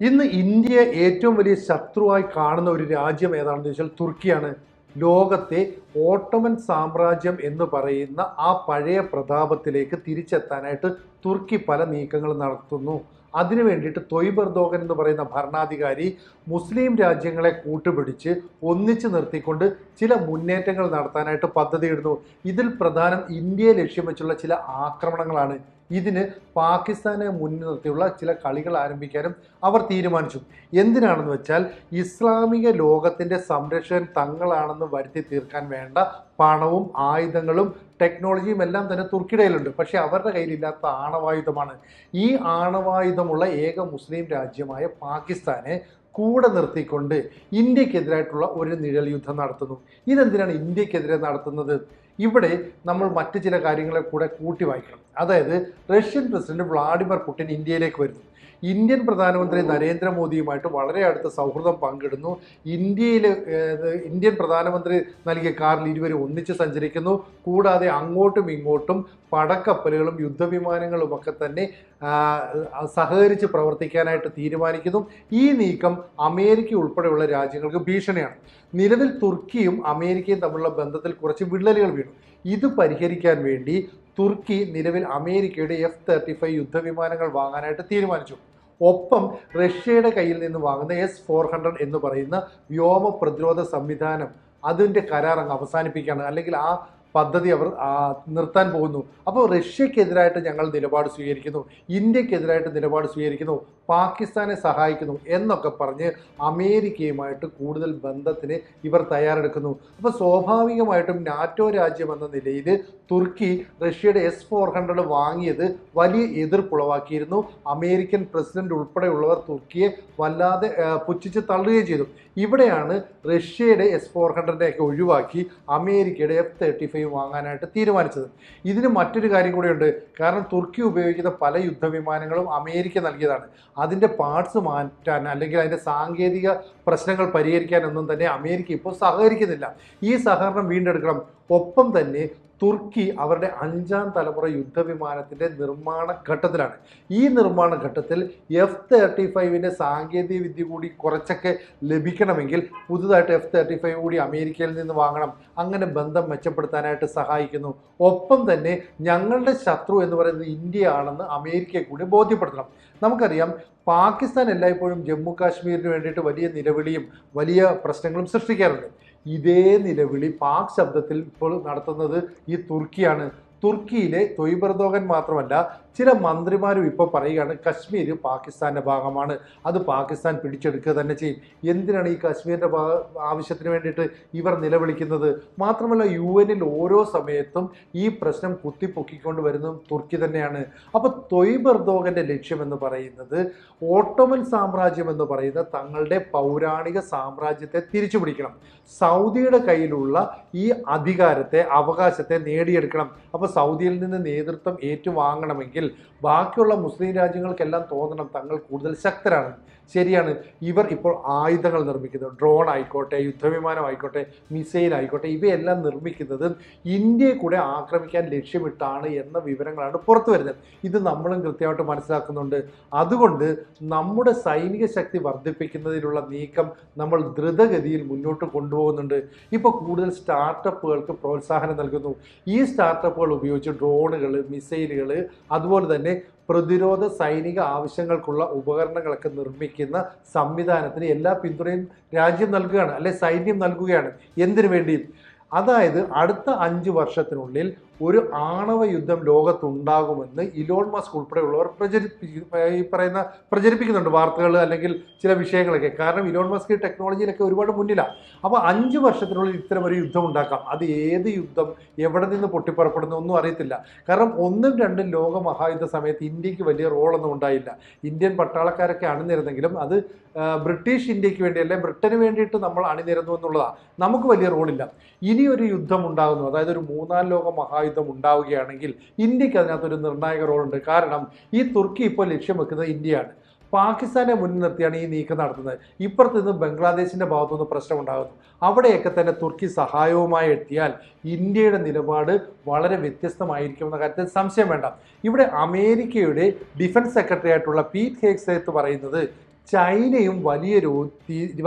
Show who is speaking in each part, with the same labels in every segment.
Speaker 1: ഇന്ന് ഇന്ത്യയെ ഏറ്റവും വലിയ ശത്രുവായി കാണുന്ന ഒരു രാജ്യം ഏതാണെന്ന് ചോദിച്ചാൽ തുർക്കിയാണ്. ലോകത്തെ ഓട്ടോമൻ സാമ്രാജ്യം എന്ന് പറയുന്ന ആ പഴയ പ്രതാപത്തിലേക്ക് തിരിച്ചെത്താനായിട്ട് തുർക്കി പല നീക്കങ്ങൾ നടത്തുന്നു. അതിനു വേണ്ടിയിട്ട് തൊയ്ബ് എർദോഗൻ എന്ന് പറയുന്ന ഭരണാധികാരി മുസ്ലിം രാജ്യങ്ങളെ കൂട്ടുപിടിച്ച് ഒന്നിച്ചു നിർത്തിക്കൊണ്ട് ചില മുന്നേറ്റങ്ങൾ നടത്താനായിട്ട് പദ്ധതിയിടുന്നു. ഇതിൽ പ്രധാനം ഇന്ത്യയെ ലക്ഷ്യം വെച്ചുള്ള ചില ആക്രമണങ്ങളാണ്. ഇതിന് പാകിസ്ഥാനെ മുന്നിൽ നിർത്തിയുള്ള ചില കളികൾ ആരംഭിക്കാനും അവർ തീരുമാനിച്ചു. എന്തിനാണെന്ന് വെച്ചാൽ ഇസ്ലാമിക ലോകത്തിന്റെ സംരക്ഷകൻ തങ്ങളാണെന്ന് വരുത്തി തീർക്കാൻ വേണ്ട പണവും ആയുധങ്ങളും ടെക്നോളജിയും എല്ലാം തന്നെ തുർക്കിടയിലുണ്ട് പക്ഷേ അവരുടെ കയ്യിലില്ലാത്ത ആണവായുധമാണ്. ഈ ആണവായുധമുള്ള ഏക മുസ്ലിം രാജ്യമായ പാകിസ്ഥാനെ കൂടെ നിർത്തിക്കൊണ്ട് ഇന്ത്യക്കെതിരായിട്ടുള്ള ഒരു നിഴൽ യുദ്ധം നടത്തുന്നു. ഇതെന്തിനാണ് ഇന്ത്യക്കെതിരെ നടത്തുന്നത്? ഇവിടെ നമ്മൾ മറ്റു ചില കാര്യങ്ങളെ കൂടെ കൂട്ടി വായിക്കണം. അതായത് റഷ്യൻ പ്രസിഡന്റ് വ്ളാഡിമിർ പുടിൻ ഇന്ത്യയിലേക്ക് വരുന്നു. ഇന്ത്യൻ പ്രധാനമന്ത്രി നരേന്ദ്രമോദിയുമായിട്ട് വളരെ അടുത്ത സൗഹൃദം പങ്കിടുന്നു. ഇന്ത്യയിൽ ഇന്ത്യൻ പ്രധാനമന്ത്രി നൽകിയ കാറിൽ ഇരുവരും ഒന്നിച്ച് സഞ്ചരിക്കുന്നു. കൂടാതെ അങ്ങോട്ടും ഇങ്ങോട്ടും പടക്കപ്പലുകളും യുദ്ധവിമാനങ്ങളും ഒക്കെ തന്നെ സഹകരിച്ച് പ്രവർത്തിക്കാനായിട്ട് തീരുമാനിക്കുന്നു. ഈ നീക്കം അമേരിക്ക ഉൾപ്പെടെയുള്ള രാജ്യങ്ങൾക്ക് ഭീഷണിയാണ്. നിലവിൽ തുർക്കിയും അമേരിക്കയും തമ്മിലുള്ള ബന്ധത്തിൽ കുറച്ച് വിള്ളലുകൾ വീണു. ഇത് പരിഹരിക്കാൻ വേണ്ടി തുർക്കി നിലവിൽ അമേരിക്കയുടെ എഫ് തേർട്ടി ഫൈവ് യുദ്ധവിമാനങ്ങൾ വാങ്ങാനായിട്ട് തീരുമാനിച്ചു. ഒപ്പം റഷ്യയുടെ കയ്യിൽ നിന്ന് വാങ്ങുന്ന എസ് ഫോർ ഹൺഡ്രഡ് എന്ന് പറയുന്ന വ്യോമ പ്രതിരോധ സംവിധാനം അതിന്റെ കരാർ അങ്ങ് അവസാനിപ്പിക്കുകയാണ്. അല്ലെങ്കിൽ ആ പദ്ധതി അവർ നിർത്താൻ പോകുന്നു. അപ്പോൾ റഷ്യക്കെതിരായിട്ട് ഞങ്ങൾ നിലപാട് സ്വീകരിക്കുന്നു. ഇന്ത്യക്കെതിരായിട്ട് നിലപാട് സ്വീകരിക്കുന്നു. പാകിസ്ഥാനെ സഹായിക്കുന്നു എന്നൊക്കെ പറഞ്ഞ് അമേരിക്കയുമായിട്ട് കൂടുതൽ ബന്ധത്തിന് ഇവർ തയ്യാറെടുക്കുന്നു. അപ്പോൾ സ്വാഭാവികമായിട്ടും നാറ്റോ രാജ്യം എന്ന നിലയിൽ തുർക്കി റഷ്യയുടെ എസ് ഫോർ ഹൺഡ്രഡ് വാങ്ങിയത് വലിയ എതിർപ്പുളവാക്കിയിരുന്നു. അമേരിക്കൻ പ്രസിഡന്റ് ഉൾപ്പെടെയുള്ളവർ തുർക്കിയെ വല്ലാതെ പുച്ഛിച്ച് തള്ളുകയും ചെയ്തു. ഇവിടെയാണ് റഷ്യയുടെ എസ് ഫോർ ഹൺഡ്രഡിനെയൊക്കെ ഒഴിവാക്കി അമേരിക്കയുടെ എഫ് തേർട്ടി ഫൈവ് വാങ്ങാനായിട്ട് തീരുമാനിച്ചത്. ഇതിന് മറ്റൊരു കാര്യം കൂടിയുണ്ട് കാരണം തുർക്കി ഉപയോഗിക്കുന്ന പല യുദ്ധവിമാനങ്ങളും അമേരിക്ക നൽകിയതാണ്. അതിന്റെ പാർട്സ് മാറ്റാൻ അല്ലെങ്കിൽ അതിന്റെ സാങ്കേതിക പ്രശ്നങ്ങൾ പരിഹരിക്കാനൊന്നും തന്നെ അമേരിക്ക ഇപ്പോൾ സഹകരിക്കുന്നില്ല. ഈ സഹകരണം വീണ്ടെടുക്കണം. ഒപ്പം തന്നെ തുർക്കി അവരുടെ അഞ്ചാം തലമുറ യുദ്ധവിമാനത്തിന്റെ നിർമ്മാണ ഘട്ടത്തിലാണ് ഈ നിർമ്മാണ ഘട്ടത്തിൽ എഫ് തേർട്ടി ഫൈവിന്റെ സാങ്കേതിക വിദ്യ കൂടി കുറച്ചൊക്കെ ലഭിക്കണമെങ്കിൽ പുതുതായിട്ട് എഫ് തേർട്ടി ഫൈവ് കൂടി അമേരിക്കയിൽ നിന്ന് വാങ്ങണം. അങ്ങനെ ബന്ധം മെച്ചപ്പെടുത്താനായിട്ട് സഹായിക്കുന്നു. ഒപ്പം തന്നെ ഞങ്ങളുടെ ശത്രു എന്ന് പറയുന്നത് ഇന്ത്യയാണെന്ന് അമേരിക്കയെ കൂടി ബോധ്യപ്പെടുത്തണം. നമുക്കറിയാം പാകിസ്ഥാൻ എല്ലായ്പ്പോഴും ജമ്മു കാശ്മീരിന് വേണ്ടിയിട്ട് വലിയ നിലവിളിയും വലിയ പ്രശ്നങ്ങളും സൃഷ്ടിക്കാറുണ്ട്. ഇതേ നിലവിളി പാക് ശബ്ദത്തിൽ ഇപ്പോൾ നടത്തുന്നത് ഈ തുർക്കിയാണ്. തുർക്കിയിലെ തൊയ്ബർദോഗൻ മാത്രമല്ല ചില മന്ത്രിമാരും ഇപ്പോൾ പറയുകയാണ് കശ്മീർ പാകിസ്ഥാന്റെ ഭാഗമാണ്. അത് പാകിസ്ഥാൻ പിടിച്ചെടുക്കുക തന്നെ ചെയ്യും. എന്തിനാണ് ഈ കശ്മീരിന്റെ ആവശ്യത്തിന് വേണ്ടിയിട്ട് ഇവർ നിലവിളിക്കുന്നത്? മാത്രമല്ല യു എനിൽ ഓരോ സമയത്തും ഈ പ്രശ്നം കുത്തിപ്പൊക്കിക്കൊണ്ട് വരുന്നതും തുർക്കി തന്നെയാണ്. അപ്പോൾ തൊയ്ബർദോഗന്റെ ലക്ഷ്യം എന്ന് പറയുന്നത് ഓട്ടോമൻ സാമ്രാജ്യം എന്ന് പറയുന്ന തങ്ങളുടെ പൗരാണിക സാമ്രാജ്യത്തെ തിരിച്ചു പിടിക്കണം. സൗദിയുടെ കയ്യിലുള്ള ഈ അധികാരത്തെ അവകാശത്തെ നേടിയെടുക്കണം. അപ്പോൾ സൗദിയിൽ നിന്ന് നേതൃത്വം ഏറ്റുവാങ്ങണമെങ്കിൽ ബാക്കിയുള്ള മുസ്ലിം രാജ്യങ്ങൾക്കെല്ലാം തോന്നണം തങ്ങൾ കൂടുതൽ ശക്തരാണ്. ശരിയാണ്. ഇവർ ഇപ്പോൾ ആയുധങ്ങൾ നിർമ്മിക്കുന്നത് ഡ്രോൺ ആയിക്കോട്ടെ യുദ്ധവിമാനം ആയിക്കോട്ടെ മിസൈൽ ആയിക്കോട്ടെ ഇവയെല്ലാം നിർമ്മിക്കുന്നത് ഇന്ത്യയെ കൂടെ ആക്രമിക്കാൻ ലക്ഷ്യമിട്ടാണ് എന്ന വിവരങ്ങളാണ് പുറത്തു വരുന്നത്. ഇത് നമ്മളും കൃത്യമായിട്ട് മനസ്സിലാക്കുന്നുണ്ട്. അതുകൊണ്ട് നമ്മുടെ സൈനിക ശക്തി വർദ്ധിപ്പിക്കുന്നതിനുള്ള നീക്കം നമ്മൾ ദ്രുതഗതിയിൽ മുന്നോട്ട് കൊണ്ടുപോകുന്നുണ്ട്. ഇപ്പോൾ കൂടുതൽ സ്റ്റാർട്ടപ്പുകൾക്ക് പ്രോത്സാഹനം നൽകുന്നു. ഈ സ്റ്റാർട്ടപ്പുകൾ ഉപയോഗിച്ച് ഡ്രോണുകൾ മിസൈലുകൾ അതുപോലെ തന്നെ പ്രതിരോധ സൈനിക ആവശ്യങ്ങൾക്കുള്ള ഉപകരണങ്ങളൊക്കെ നിർമ്മിക്കുന്ന സംവിധാനത്തിന് എല്ലാ പിന്തുണയും രാജ്യം നൽകുകയാണ് അല്ലെ സൈന്യം നൽകുകയാണ്. എന്തിനു വേണ്ടി അതായത് അടുത്ത അഞ്ച് വർഷത്തിനുള്ളിൽ ഒരു ആണവ യുദ്ധം ലോകത്തുണ്ടാകുമെന്ന് ഇലോൺ മസ്ക് ഉൾപ്പെടെയുള്ളവർ പ്രചരിപ്പിക്കുന്ന ഈ പറയുന്ന പ്രചരിപ്പിക്കുന്നുണ്ട് വാർത്തകൾ അല്ലെങ്കിൽ ചില വിഷയങ്ങളൊക്കെ. കാരണം ഇലോൺ മസ്ക് ടെക്നോളജിയിലൊക്കെ ഒരുപാട് മുന്നിലാണ് അപ്പോൾ അഞ്ച് വർഷത്തിനുള്ളിൽ ഇത്തരം ഒരു യുദ്ധം ഉണ്ടാക്കാം അത് ഏത് യുദ്ധം എവിടെ നിന്ന് പൊട്ടിപ്പുറപ്പെടുന്നു ഒന്നും അറിയത്തില്ല. കാരണം ഒന്നും രണ്ടും ലോക മഹായുദ്ധ സമയത്ത് ഇന്ത്യയ്ക്ക് വലിയ റോളൊന്നും ഉണ്ടായില്ല. ഇന്ത്യൻ പട്ടാളക്കാരൊക്കെ അണിനിരുന്നെങ്കിലും അത് ബ്രിട്ടീഷ് ഇന്ത്യയ്ക്ക് വേണ്ടി അല്ലെ ബ്രിട്ടന് വേണ്ടിയിട്ട് നമ്മൾ അണിനിരുന്നു എന്നുള്ളതാണ് നമുക്ക് വലിയ റോളില്ല. ഇനി ഒരു യുദ്ധം ഉണ്ടാകുന്നു. അതായത് ഒരു മൂന്നാം ലോക മഹായുദ്ധം ഉണ്ടാവുകയാണെങ്കിൽ ഇന്ത്യയ്ക്ക് അതിനകത്തൊരു നിർണായക റോളുണ്ട്. കാരണം ഈ തുർക്കി ഇപ്പോൾ ലക്ഷ്യം വെക്കുന്നത് ഇന്ത്യയാണ്. പാകിസ്ഥാനെ മുന്നിൽ നിർത്തിയാണ് ഈ നീക്കം നടത്തുന്നത്. ഇപ്പുറത്ത് നിന്ന് ബംഗ്ലാദേശിന്റെ ഭാഗത്തുനിന്ന് പ്രശ്നം ഉണ്ടാകുന്നു അവിടെയൊക്കെ തന്നെ തുർക്കി സഹായവുമായി എത്തിയാൽ ഇന്ത്യയുടെ നിലപാട് വളരെ വ്യത്യസ്തമായിരിക്കുമെന്ന കാര്യത്തിൽ സംശയം വേണ്ട. ഇവിടെ അമേരിക്കയുടെ ഡിഫൻസ് സെക്രട്ടറി ആയിട്ടുള്ള പീറ്റ് ഹേക്സേത്ത് പറയുന്നത് ചൈനയും വലിയ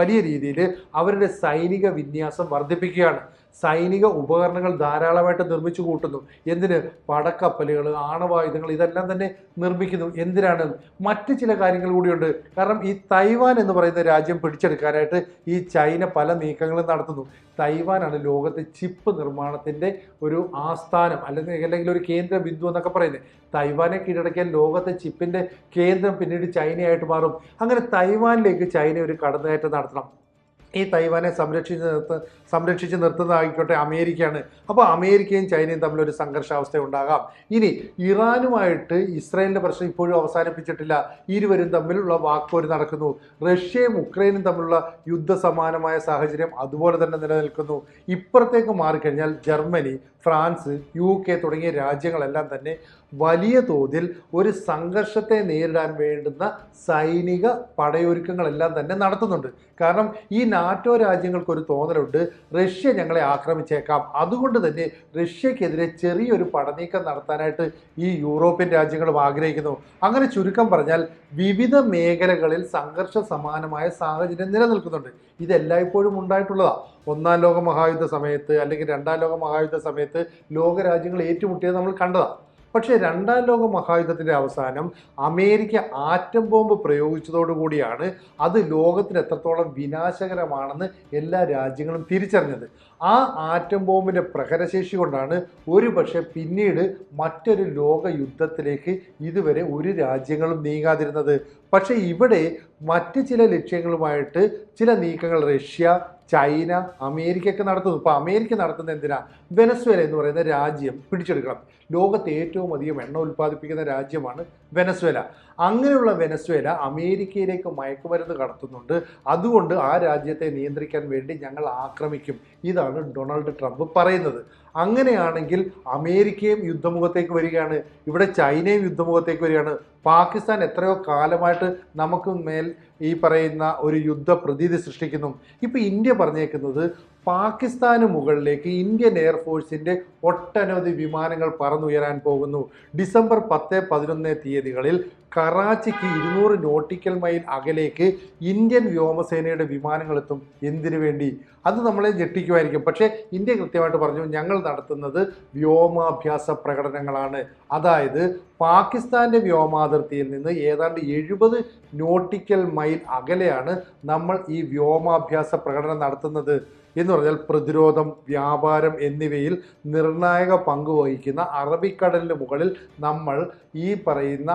Speaker 1: വലിയ രീതിയിൽ അവരുടെ സൈനിക വിന്യാസം വർദ്ധിപ്പിക്കുകയാണ്. സൈനിക ഉപകരണങ്ങൾ ധാരാളമായിട്ട് നിർമ്മിച്ചു കൂട്ടുന്നു. എന്തിന്? പടക്കപ്പലുകൾ ആണവായുധങ്ങൾ ഇതെല്ലാം തന്നെ നിർമ്മിക്കുന്നു. എന്തിനാണ്? മറ്റ് ചില കാര്യങ്ങൾ കൂടിയുണ്ട്. കാരണം ഈ തൈവാൻ എന്ന് പറയുന്ന രാജ്യം പിടിച്ചെടുക്കാനായിട്ട് ഈ ചൈന പല നീക്കങ്ങളും നടത്തുന്നു. തൈവാനാണ് ലോകത്തെ ചിപ്പ് നിർമ്മാണത്തിന്റെ ഒരു ആസ്ഥാനം അല്ലെങ്കിൽ അല്ലെങ്കിൽ ഒരു കേന്ദ്ര ബിന്ദു എന്നൊക്കെ പറയുന്നത്. തൈവാനെ കീഴടക്കിയാൽ ലോകത്തെ ചിപ്പിന്റെ കേന്ദ്രം പിന്നീട് ചൈനയായിട്ട് മാറും. അങ്ങനെ തൈവാനിലേക്ക് ചൈന ഒരു കടന്നുകയറ്റം നടത്തണം. ഈ തൈവാനെ സംരക്ഷിച്ച് നിർത്ത സംരക്ഷിച്ച് നിർത്തുന്നതായിക്കോട്ടെ അമേരിക്കയാണ്. അപ്പോൾ അമേരിക്കയും ചൈനയും തമ്മിൽ ഒരു സംഘർഷാവസ്ഥ ഉണ്ടാകാം. ഇനി ഇറാനുമായിട്ട് ഇസ്രായേലിന്റെ പ്രശ്നം ഇപ്പോഴും അവസാനിപ്പിച്ചിട്ടില്ല. ഇരുവരും തമ്മിലുള്ള വാക്കോര് നടക്കുന്നു. റഷ്യയും ഉക്രൈനും തമ്മിലുള്ള യുദ്ധസമാനമായ സാഹചര്യം അതുപോലെ തന്നെ നിലനിൽക്കുന്നു. ഇപ്പുറത്തേക്ക് മാറിക്കഴിഞ്ഞാൽ ജർമ്മനി ഫ്രാൻസ് യു കെ തുടങ്ങിയ രാജ്യങ്ങളെല്ലാം തന്നെ വലിയ തോതിൽ ഒരു സംഘർഷത്തെ നേരിടാൻ വേണ്ടുന്ന സൈനിക പടയൊരുക്കങ്ങളെല്ലാം തന്നെ നടത്തുന്നുണ്ട്. കാരണം ഈ നാറ്റോ രാജ്യങ്ങൾക്കൊരു തോന്നലുണ്ട് റഷ്യ ഞങ്ങളെ ആക്രമിച്ചേക്കാം. അതുകൊണ്ട് തന്നെ റഷ്യക്കെതിരെ ചെറിയൊരു പടനീക്കം നടത്താനായിട്ട് ഈ യൂറോപ്യൻ രാജ്യങ്ങളും ആഗ്രഹിക്കുന്നു. അങ്ങനെ ചുരുക്കം പറഞ്ഞാൽ വിവിധ മേഖലകളിൽ സംഘർഷ സമാനമായ സാഹചര്യം നിലനിൽക്കുന്നുണ്ട്. ഇത് എല്ലായ്പ്പോഴും ഉണ്ടായിട്ടുള്ളതാണ് ഒന്നാം ലോക മഹായുദ്ധ സമയത്ത് അല്ലെങ്കിൽ രണ്ടാം ലോക മഹായുദ്ധ സമയത്ത് ലോകരാജ്യങ്ങൾ ഏറ്റുമുട്ടിയത് നമ്മൾ കണ്ടതാണ് പക്ഷേ രണ്ടാം ലോക മഹായുദ്ധത്തിന്റെ അവസാനം അമേരിക്ക ആറ്റം ബോംബ് പ്രയോഗിച്ചതോടുകൂടിയാണ് അത് ലോകത്തിന് എത്രത്തോളം വിനാശകരമാണെന്ന് എല്ലാ രാജ്യങ്ങളും തിരിച്ചറിഞ്ഞത്. ആ ആറ്റം ബോംബിന്റെ പ്രഹരശേഷി കൊണ്ടാണ് ഒരു പക്ഷേ പിന്നീട് മറ്റൊരു ലോക യുദ്ധത്തിലേക്ക് ഇതുവരെ ഒരു രാജ്യങ്ങളും നീങ്ങാതിരുന്നത്. പക്ഷേ ഇവിടെ മറ്റ് ചില ലക്ഷ്യങ്ങളുമായിട്ട് ചില നീക്കങ്ങൾ റഷ്യ ചൈന അമേരിക്കയൊക്കെ നടത്തുന്നു. ഇപ്പോൾ അമേരിക്ക നടത്തുന്ന എന്തിനാ? വെനസ്വേല എന്ന് പറയുന്ന രാജ്യം പിടിച്ചെടുക്കണം. ലോകത്തെ ഏറ്റവും അധികം എണ്ണ ഉൽപ്പാദിപ്പിക്കുന്ന രാജ്യമാണ് വെനസ്വേല. അങ്ങനെയുള്ള വെനസ്വേല അമേരിക്കയിലേക്ക് മയക്കുമരുന്ന് കടത്തുന്നുണ്ട്. അതുകൊണ്ട് ആ രാജ്യത്തെ നിയന്ത്രിക്കാൻ വേണ്ടി ഞങ്ങൾ ആക്രമിക്കും. ഇതാണ് ഡൊണാൾഡ് ട്രംപ് പറയുന്നത്. അങ്ങനെയാണെങ്കിൽ അമേരിക്കയും യുദ്ധമുഖത്തേക്ക് വരികയാണ്. ഇവിടെ ചൈനയും യുദ്ധമുഖത്തേക്ക് വരികയാണ്. പാകിസ്ഥാൻ എത്രയോ കാലമായിട്ട് നമുക്ക് മേൽ ഈ പറയുന്ന ഒരു യുദ്ധ പ്രതീതി സൃഷ്ടിക്കുന്നു. ഇപ്പോൾ ഇന്ത്യ പറഞ്ഞേക്കുന്നത് പാകിസ്ഥാന് മുകളിലേക്ക് ഇന്ത്യൻ എയർഫോഴ്സിന്റെ ഒട്ടനവധി വിമാനങ്ങൾ പറന്നുയരാൻ പോകുന്നു. ഡിസംബർ പത്ത് പതിനൊന്ന് തീയതികളിൽ കറാച്ചിക്ക് ഇരുന്നൂറ് നോട്ടിക്കൽ മൈൽ അകലേക്ക് ഇന്ത്യൻ വ്യോമസേനയുടെ വിമാനങ്ങൾ എത്തും. എന്തിനു വേണ്ടി? അത് നമ്മളെ ഞെട്ടിക്കുമായിരിക്കും. പക്ഷേ ഇന്ത്യ കൃത്യമായിട്ട് പറഞ്ഞു ഞങ്ങൾ നടത്തുന്നത് വ്യോമാഭ്യാസ പ്രകടനങ്ങളാണ്. അതായത് പാകിസ്ഥാന്റെ വ്യോമാതിർത്തിയിൽ നിന്ന് ഏതാണ്ട് എഴുപത് നോട്ടിക്കൽ മൈൽ അകലെയാണ് നമ്മൾ ഈ വ്യോമാഭ്യാസ പ്രകടനം നടത്തുന്നത് എന്ന് പറഞ്ഞാൽ പ്രതിരോധം വ്യാപാരം എന്നിവയിൽ നിർണായക പങ്ക് വഹിക്കുന്ന അറബിക്കടലിന് മുകളിൽ നമ്മൾ ഈ പറയുന്ന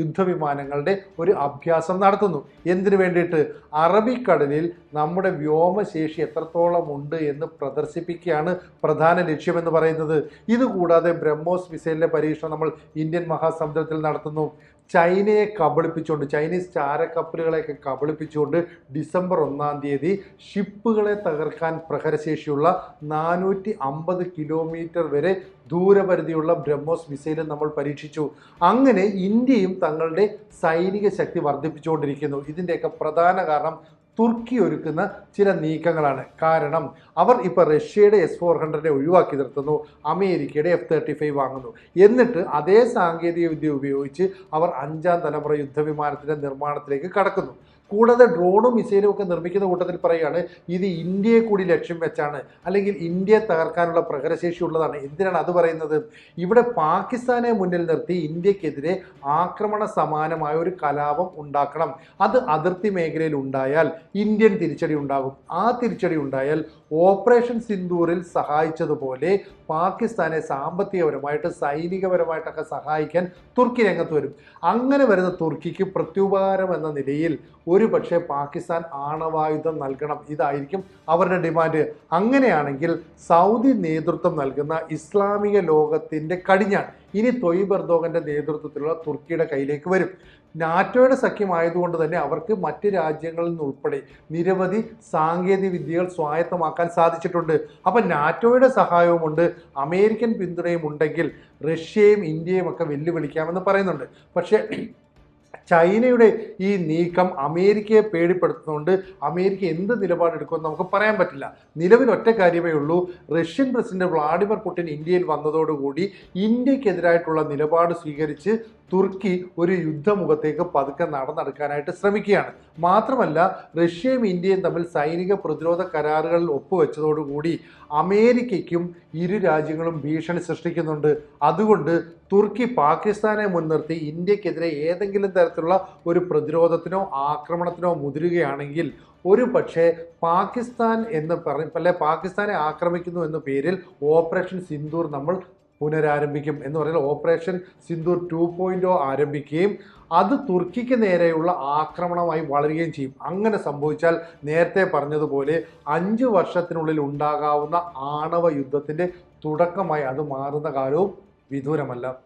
Speaker 1: യുദ്ധവിമാനങ്ങളുടെ ഒരു അഭ്യാസം നടത്തുന്നു. എന്തിനു വേണ്ടിയിട്ട്? അറബിക്കടലിൽ നമ്മുടെ വ്യോമശേഷി എത്രത്തോളം ഉണ്ട് എന്ന് പ്രദർശിപ്പിക്കുകയാണ് പ്രധാന ലക്ഷ്യമെന്ന് പറയുന്നത്. ഇതുകൂടാതെ ബ്രഹ്മോസ് മിസൈലിന്റെ പരീക്ഷണം നമ്മൾ ഇന്ത്യൻ മഹാസമുദ്രത്തിൽ നടത്തുന്നു. ചൈനയെ കബളിപ്പിച്ചുകൊണ്ട് ചൈനീസ് ചാരക്കപ്പലുകളെയൊക്കെ കബളിപ്പിച്ചുകൊണ്ട് ഡിസംബർ ഒന്നാം തീയതി ഷിപ്പുകളെ തകർക്കാൻ പ്രഹരശേഷിയുള്ള നാനൂറ്റി അമ്പത് കിലോമീറ്റർ വരെ ദൂരപരിധിയുള്ള ബ്രഹ്മോസ് മിസൈലും നമ്മൾ പരീക്ഷിച്ചു. അങ്ങനെ ഇന്ത്യയും തങ്ങളുടെ സൈനിക ശക്തി വർദ്ധിപ്പിച്ചുകൊണ്ടിരിക്കുന്നു. ഇതിന്റെയൊക്കെ പ്രധാന കാരണം തുർക്കി ഒരുക്കുന്ന ചില നീക്കങ്ങളാണ്. കാരണം അവർ ഇപ്പോൾ റഷ്യയുടെ എസ് ഫോർ ഹൺഡ്രഡിനെ ഒഴിവാക്കി നിർത്തുന്നു അമേരിക്കയുടെ എഫ് തേർട്ടി ഫൈവ് വാങ്ങുന്നു. എന്നിട്ട് അതേ സാങ്കേതിക വിദ്യ ഉപയോഗിച്ച് അവർ അഞ്ചാം തലമുറ യുദ്ധവിമാനത്തിന്റെ നിർമ്മാണത്തിലേക്ക് കടക്കുന്നു. കൂടാതെ ഡ്രോണും മിസൈലും ഒക്കെ നിർമ്മിക്കുന്ന കൂട്ടത്തിൽ പറയുകയാണ് ഇത് ഇന്ത്യയെ കൂടി ലക്ഷ്യം വെച്ചാണ് അല്ലെങ്കിൽ ഇന്ത്യയെ തകർക്കാനുള്ള പ്രകടശേഷി ഉള്ളതാണ്. എന്തിനാണ് അത് പറയുന്നത്? ഇവിടെ പാകിസ്ഥാനെ മുന്നിൽ നിർത്തി ഇന്ത്യക്കെതിരെ ആക്രമണ സമാനമായ ഒരു കലാപം ഉണ്ടാക്കണം. അത് അതിർത്തി മേഖലയിൽ ഉണ്ടായാൽ ഇന്ത്യൻ തിരിച്ചടി ഉണ്ടാകും. ആ തിരിച്ചടി ഉണ്ടായാൽ ഓപ്പറേഷൻ സിന്ദൂറിൽ സഹായിച്ചതുപോലെ പാകിസ്ഥാനെ സാമ്പത്തികപരമായിട്ട് സൈനികപരമായിട്ടൊക്കെ സഹായിക്കാൻ തുർക്കി രംഗത്ത് വരും. അങ്ങനെ വരുന്ന തുർക്കിക്ക് പ്രത്യുപകാരം എന്ന നിലയിൽ ഒരു പക്ഷേ പാകിസ്ഥാൻ ആണവായുധം നൽകണം. ഇതായിരിക്കും അവരുടെ ഡിമാൻഡ്. അങ്ങനെയാണെങ്കിൽ സൗദി നേതൃത്വം നൽകുന്ന ഇസ്ലാമിക ലോകത്തിന്റെ കടിഞ്ഞാൺ ഇനി തൊയ്ബ് എർദോഗന്റെ നേതൃത്വത്തിലുള്ള തുർക്കിയുടെ കയ്യിലേക്ക് വരും. നാറ്റോയുടെ സഖ്യമായതുകൊണ്ട് തന്നെ അവർക്ക് മറ്റ് രാജ്യങ്ങളിൽ നിന്നുൾപ്പെടെ നിരവധി സാങ്കേതിക വിദ്യകൾ സ്വായത്തമാക്കാൻ സാധിച്ചിട്ടുണ്ട്. അപ്പം നാറ്റോയുടെ സഹായവുമുണ്ട് അമേരിക്കൻ പിന്തുണയും ഉണ്ടെങ്കിൽ റഷ്യയും ഇന്ത്യയും ഒക്കെ വെല്ലുവിളിക്കാമെന്ന് പറയുന്നുണ്ട്. പക്ഷേ ചൈനയുടെ ഈ നീക്കം അമേരിക്കയെ പേടിപ്പെടുത്തുന്നതുകൊണ്ട് അമേരിക്ക എന്ത് നിലപാടെടുക്കുമെന്ന് നമുക്ക് പറയാൻ പറ്റില്ല. നിലവിൽ ഒറ്റ കാര്യമേ ഉള്ളൂ. റഷ്യൻ പ്രസിഡന്റ് വ്ളാഡിമിർ പുടിൻ ഇന്ത്യയിൽ വന്നതോടുകൂടി ഇന്ത്യക്കെതിരായിട്ടുള്ള നിലപാട് സ്വീകരിച്ച് തുർക്കി ഒരു യുദ്ധമുഖത്തേക്ക് പതുക്കെ നടന്നെടുക്കാനായിട്ട് ശ്രമിക്കുകയാണ്. മാത്രമല്ല റഷ്യയും ഇന്ത്യയും തമ്മിൽ സൈനിക പ്രതിരോധ കരാറുകളിൽ ഒപ്പുവെച്ചതോടുകൂടി അമേരിക്കയ്ക്കും ഇരു രാജ്യങ്ങളും ഭീഷണി സൃഷ്ടിക്കുന്നുണ്ട്. അതുകൊണ്ട് തുർക്കി പാകിസ്ഥാനെ മുൻനിർത്തി ഇന്ത്യക്കെതിരെ ഏതെങ്കിലും തരത്തിലുള്ള ഒരു പ്രതിരോധത്തിനോ ആക്രമണത്തിനോ മുതിരുകയാണെങ്കിൽ ഒരു പക്ഷേ പാകിസ്ഥാൻ എന്ന് പറ അല്ലെ പാകിസ്ഥാനെ ആക്രമിക്കുന്നു എന്ന പേരിൽ ഓപ്പറേഷൻ സിന്ദൂർ നമ്മൾ പുനരാരംഭിക്കും എന്ന് പറയുന്നത് ഓപ്പറേഷൻ സിന്ദൂർ ടു പോയിന്റ് ആരംഭിക്കുകയും അത് തുർക്കിക്ക് നേരെയുള്ള ആക്രമണമായി വളരുകയും ചെയ്യും. അങ്ങനെ സംഭവിച്ചാൽ നേരത്തെ പറഞ്ഞതുപോലെ അഞ്ച് വർഷത്തിനുള്ളിൽ ഉണ്ടാകാവുന്ന ആണവ യുദ്ധത്തിന്റെ തുടക്കമായി അത് മാറുന്ന കാലവും വിദൂരമല്ല.